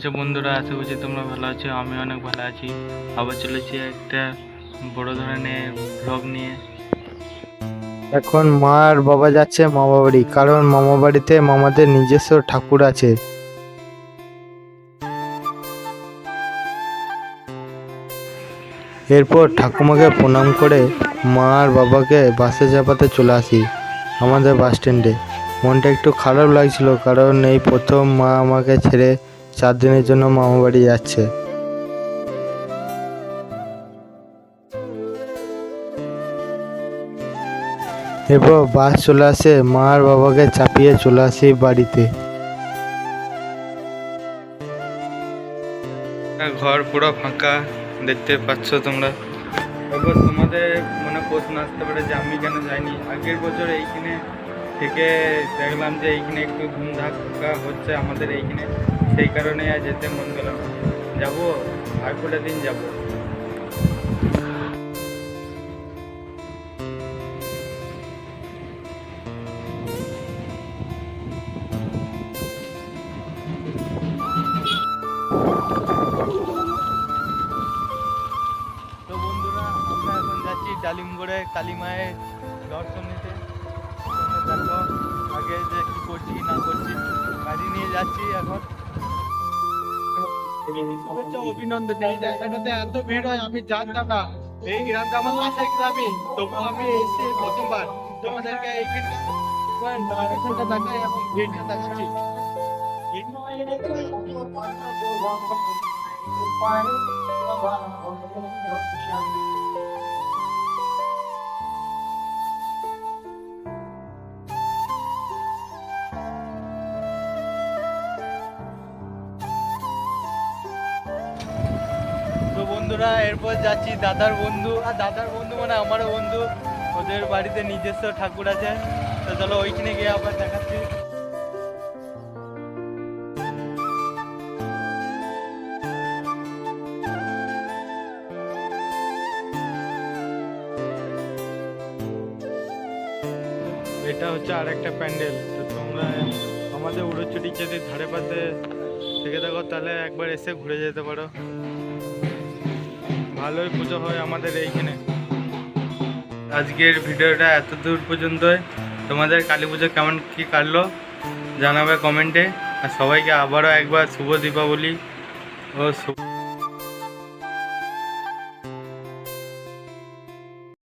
আছো, বন্ধুরা, আশা করছি তোমরা ভালো আছো, আমি অনেক ভালো আছি। আবার চলেছি একটা বড় ধরনের ব্লগ নিয়ে। এখন মা আর বাবা যাচ্ছে মামা বাড়ি, কারণ মামা বাড়িতে মামাদের নিজস্ব ঠাকুর আছে। এরপর ঠাকুমাকে প্রণাম করে মা আর বাবাকে বাসে চাপাতে চলে আসি, আমাদের বাস স্ট্যান্ডে মনটা একটু খারাপ লাগছিল, কারণ এই প্রথম মা আমাকে ছেড়ে চার দিনের জন্য মামা বাড়ি যাচ্ছে। এরপর বাস চলে আসে, মা আর বাবাকে চাপিয়ে চলে আসি বাড়িতে। ঘর পুরো ফাঁকা, দেখতে পাচ্ছ তোমরা। এবার তোমাদের মনে প্রশ্ন আসতে পারে যে আমি কেন যাইনি? আগের বছর এইখানে থেকে দেখলাম যে এইখানে একটু ধুমধাক্কা হচ্ছে আমাদের এইখানে। সেই কারণে আর যেতে মন গেল না। যাব ভাইফোঁটা দিন যাব। ডালিমগড়ে কালী মায়ের দর্শন নিতে। দেখো আগে যে কি করছি না করছি। গাড়ি নিয়ে যাচ্ছি এখন। অভিনন্দন। এই জায়গাটাতে এত ভিড় হয়, আমি জানতাম না। এই গ্রামটা আমার তবু আমি এসে প্রথমবার তোমাদেরকে দেখাই এবং ভিড়টা দেখাচ্ছি। তো বন্ধুরা, এরপর যাচ্ছি দাদার বন্ধু। আর দাদার বন্ধু মানে আমারও বন্ধু। ওদের বাড়িতে নিজস্ব ঠাকুর আছে। তো চলো ওইখানে গিয়ে আবার দেখাচ্ছি। এটা হচ্ছে আর একটা প্যান্ডেল। তো তোমরা আমাদের উড়োচুটি যদি ধারে পাশে থেকে থাকো, তাহলে একবার এসে ঘুরে যেতে পারো। ভালোই পুজো হয় আমাদের এইখানে। আজকের ভিডিওটা এত দূর পর্যন্তই। তোমাদের কালী পুজো কেমন কী কাটলো জানাবে কমেন্টে। আর সবাইকে আবারও একবার শুভ দীপাবলি ও শুভ